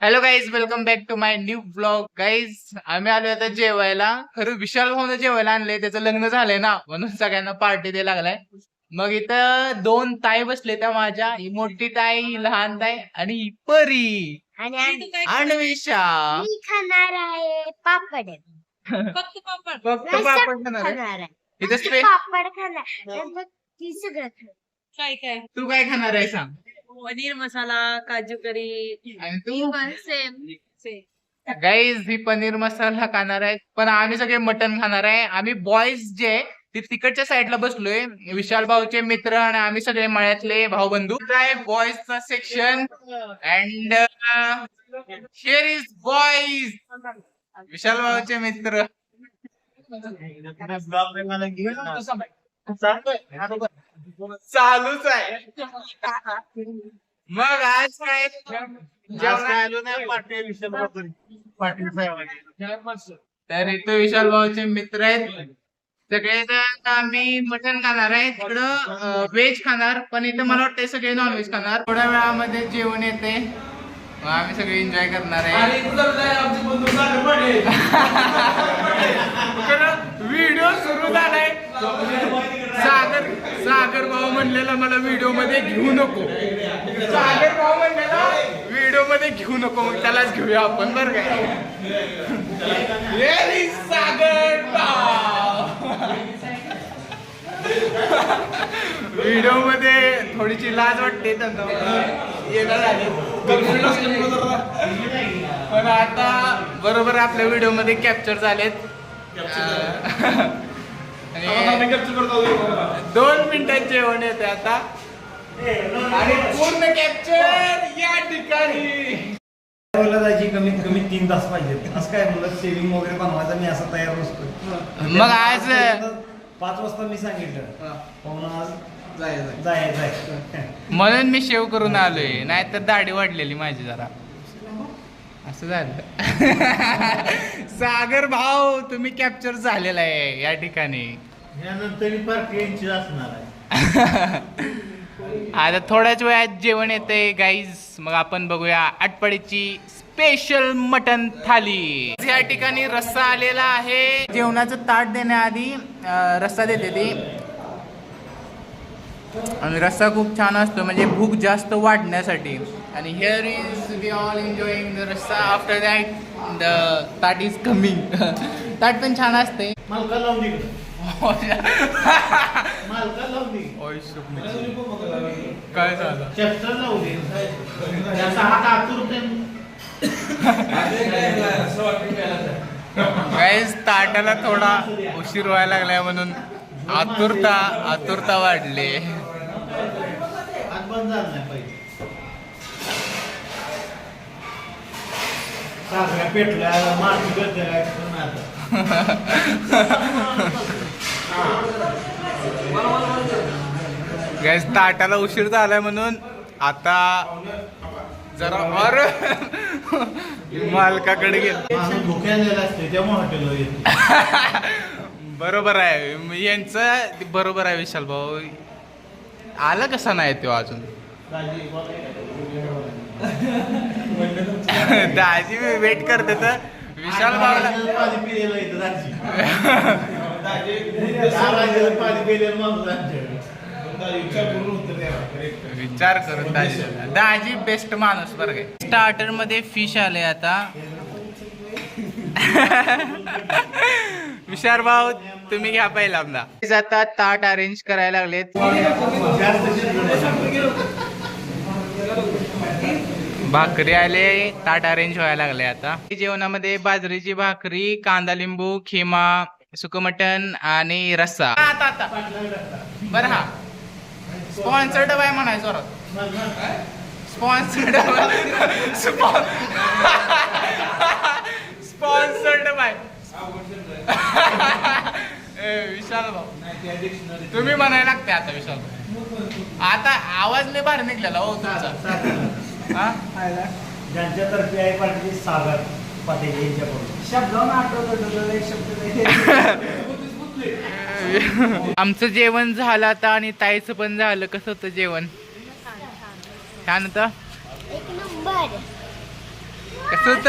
Hello guys welcome back to my new blog guys आम्ही आलो आता जेवायला. खरं विशाल भाऊन जेवायला आणलंय. त्याचं लग्न झालंय ना. म्हणून सगळ्यांना पार्टी द्यायला लागलाय. मग इथं दोन ताई बसले त्या माझ्या. ही मोठी ताई ही लहान ताई आणि ही परी. आणि मी खाणार आहे पापड. फक्त पापड. फक्त पापड खाणार आहे. खाणार आहे. इथं स्पे- पापड खाणार. नंतर ती सगळं खाणार. काय काय? तू काय खाणार आहे सांग. पनीर मसाला काजू करी आणि तू सेम गाईज ही पनीर मसाला खाणार आहे पण आम्ही सगळे मटन खाणार आहे आम्ही बॉईज जे आहे, ते तिकडच्या साईडला बसलोय विशाल भाऊचे मित्र आणि आम्ही सगळे मळ्यातले भाऊ बंधू आहे बॉईजचा section and here is boys Vishal भाऊचे मित्र चालूच आहे. मग आज काय? तर इथं विशाल भाऊचे मित्र आहेत. सगळे जण आम्ही मटन खाणार आहे. तिकडं व्हेज खाणार. पण इथं मला वाटतं सगळे नॉनव्हेज खाणार. थोड्या वेळामध्ये जेवण येते मग आम्ही सगळे एन्जॉय करणार आहे. व्हिडिओ सुरू झालाय. सागर सागर भाऊ म्हणलेला मला व्हिडिओमध्ये घेऊ नको. सागर भाऊ म्हणलेला व्हिडिओमध्ये घेऊ नको मग त्यालाच घेऊया आपण बरं काय सागर व्हिडिओमध्ये थोडीशी लाज वाटते त्यांना. येणार. पण आता बरोबर आपल्या व्हिडिओमध्ये कॅप्चर झालेत. दोन मिनिटात जेवण येते आता. आणि पूर्ण कॅप्चर या ठिकाणी. जायची कमीत कमी तीन तास पाहिजे असं काय म्हणलं सेविंग वगैरे बनवायचा? मी असं तयार नसतो मग आज पाच वाजता मी सांगितलं. पाहुणा आज जायचं जाय. जाय म्हणून मी शेव करून आलोय. नाहीतर दाढी वाढलेली माझी जरा. असं झालं. सागर भाऊ तुम्ही कॅप्चर झालेला आहे या ठिकाणी. यानंतर पार्टी यांची असणार आहे. आता थोड्याच वेळात जेवण येते गाईज मग आपण बघूया आटपाडीची स्पेशल मटन थाली. या ठिकाणी रस्सा आलेला आहे. जेवणाचं ताट देण्याआधी अं, रस्सा देते ती. आणि रस्सा खूप छान असतो म्हणजे भूक जास्त वाढण्यासाठी. आणि here is we all enjoying the रस्सा. आफ्टर दॅट द ताट इज कमिंग ताट पण छान असते. लावून दे दे काय झालं? चॅप्टर त्याचा हात गाईज ताटाला थोडा उशीर व्हायला लागलाय म्हणून आतुरता आतुरता वाढली. हात गाईज ताटाला उशीर झालाय म्हणून आता जरा और मालकाकडे गेल. बरोबर आहे. यांचं बरोबर आहे विशाल भाऊ. आला कसा नाही तो अजून? दाजी वेट करते तर. विशाल भाऊला विचार करून दाजी दाजी बेस्ट माणूस बरं काय स्टार्टरमध्ये फिश आले आता. विशाल भाऊ तुम्ही घ्या पहिल्यांदा. आता ताट अरेंज करायला लागलेत. भाकरी आले ताट अरेंज व्हायला लागले आता. जेवणामध्ये बाजरीची भाकरी कांदा लिंबू खिमा सुक मटन आणि रस्सा. आता आता. बरं हा. स्पॉन्सर्ड बाय म्हणायचं जोरात. स्पॉन्सर्ड स्पॉन्सर्ड बाय विशाल भाऊ. तुम्ही म्हणायला लागते आता विशाल भाऊ. आता आवाज लय भारी निघलेला हो तुमचा. हा? ज्यांच्यातर्फे आहे पाटील सागर. यांच्याकडून आमचं जेवण झालं आता आणि ताईचं पण झालं. कसं होतं जेवण? छान होतं? एक नंबर. सुत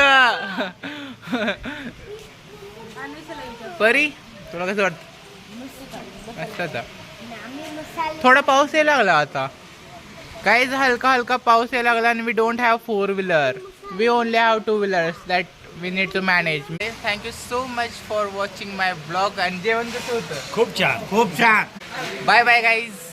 परी तुला कसं वाटत? मस्त थोडा पाऊस यायला लागला आता. काहीच हलका हलका पाऊस यायला लागला आणि we don't have four wheeler we only have two wheelers that we need to manage thank you so much for watching my blog आणि जेवण कसं होतं खूप छान खूप छान बाय बाय गाईज